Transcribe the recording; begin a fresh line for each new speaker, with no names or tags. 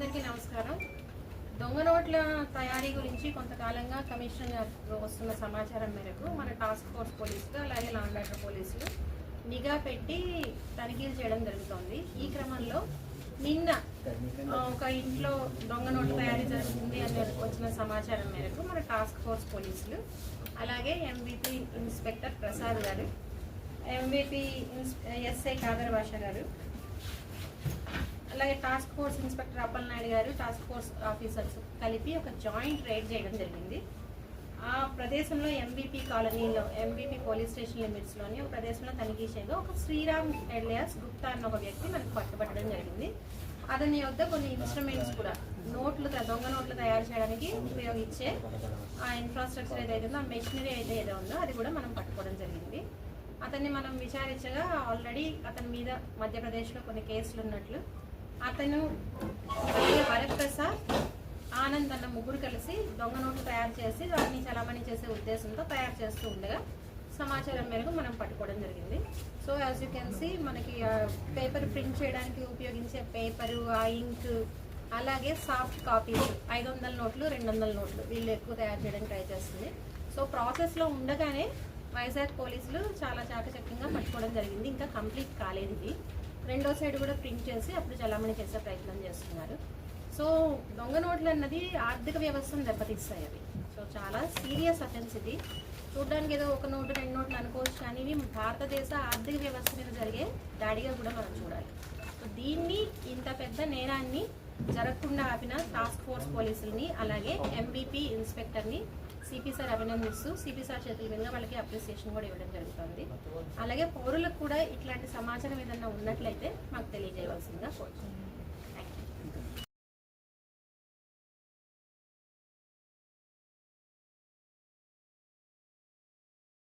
అందరికీ నమస్కారం. దొంగ నోట్ల తయారీ గురించి కొంతకాలంగా కమిషన్ వస్తున్న సమాచారం మేరకు మన టాస్క్ ఫోర్స్ పోలీసులు అలాగే లాండ్ ఆర్డర్ పోలీసులు నిఘా పెట్టి తనిఖీలు చేయడం జరుగుతోంది. ఈ క్రమంలో నిన్న ఒక ఇంట్లో దొంగ నోట్ల తయారీ జరుగుతుంది అని వచ్చిన సమాచారం మేరకు మన టాస్క్ ఫోర్స్ పోలీసులు అలాగే ఎంబీపీ ఇన్స్పెక్టర్ ప్రసాద్ గారు ఎంబీపీ ఎస్ఐ కాదర్ భాష గారు అలాగే task force inspector Appal Naidu గారు టాస్క్ ఫోర్స్ ఆఫీసర్స్ కలిపి ఒక జాయింట్ రైడ్ చేయడం జరిగింది. ఆ ప్రదేశంలో ఎంబీపీ కాలనీలో ఎంబీపీ పోలీస్ స్టేషన్ లిమిట్స్లోని ఒక ప్రదేశంలో తనిఖీ చేయగా ఒక శ్రీరామ్ ఎలియాస్ గుప్తా అన్న ఒక వ్యక్తి మనకు పట్టుబట్టడం జరిగింది. అతని వద్ద కొన్ని ఇన్స్ట్రుమెంట్స్ కూడా నోట్లు త- దొంగ నోట్లు తయారు చేయడానికి ఉపయోగించే ఆ ఇన్ఫ్రాస్ట్రక్చర్ ఏదైతే ఉందో ఆ మెషినరీ అయితే ఏదో ఉందో అది కూడా మనం పట్టుకోవడం జరిగింది. అతన్ని మనం విచారించగా ఆల్రెడీ అతని మీద మధ్యప్రదేశ్లో కొన్ని కేసులు ఉన్నట్లు అతను వరప్రసాద్ ఆనంద్ అన్న ముగ్గురు కలిసి దొంగ నోట్లు తయారు చేసి వాటిని చలామణి చేసే ఉద్దేశంతో తయారు చేస్తూ ఉండగా సమాచారం మేరకు మనం పట్టుకోవడం జరిగింది. So as you can see మనకి పేపర్ ప్రింట్ చేయడానికి ఉపయోగించే పేపరు ఆ ఇంక్ అలాగే సాఫ్ట్ కాపీస్ ఐదు వందల నోట్లు రెండు వందల నోట్లు వీళ్ళు ఎక్కువ తయారు చేయడానికి ట్రై చేస్తుంది. సో ప్రాసెస్లో ఉండగానే వైజాగ్ పోలీసులు చాలా చాకచక్యంగా పట్టుకోవడం జరిగింది. ఇంకా కంప్లీట్ కాలేదు ఇది. రెండో సైడ్ కూడా ప్రింట్ చేసి అప్పుడు చలామణి చేసే ప్రయత్నం చేస్తున్నారు. సో దొంగ నోట్లు అన్నది ఆర్థిక వ్యవస్థను దెబ్బతీస్తాయి అవి. సో చాలా సీరియస్ అఫెన్స్ ఇది. చూడడానికి ఏదో ఒక నోటు రెండు నోట్లు అనుకోవచ్చు కానీ ఇవి భారతదేశ ఆర్థిక వ్యవస్థ మీద జరిగే దాడిగా కూడా మనం చూడాలి. సో దీన్ని ఇంత పెద్ద నేరాన్ని జరగకుండా ఆపిన టాస్క్ ఫోర్స్ పోలీసుల్ని అలాగే ఎంబీపీ ఇన్స్పెక్టర్ని సిపి సార్ అభినందిస్తూ సిపి సార్ చేతుల మీదుగా వాళ్ళకి అప్రిసియేషన్ కూడా ఇవ్వడం జరుగుతుంది. అలాగే పౌరులకు కూడా ఇట్లాంటి సమాచారం ఏదన్నా ఉన్నట్లయితే మాకు తెలియజేయవలసిందిగా కోరుతున్నాను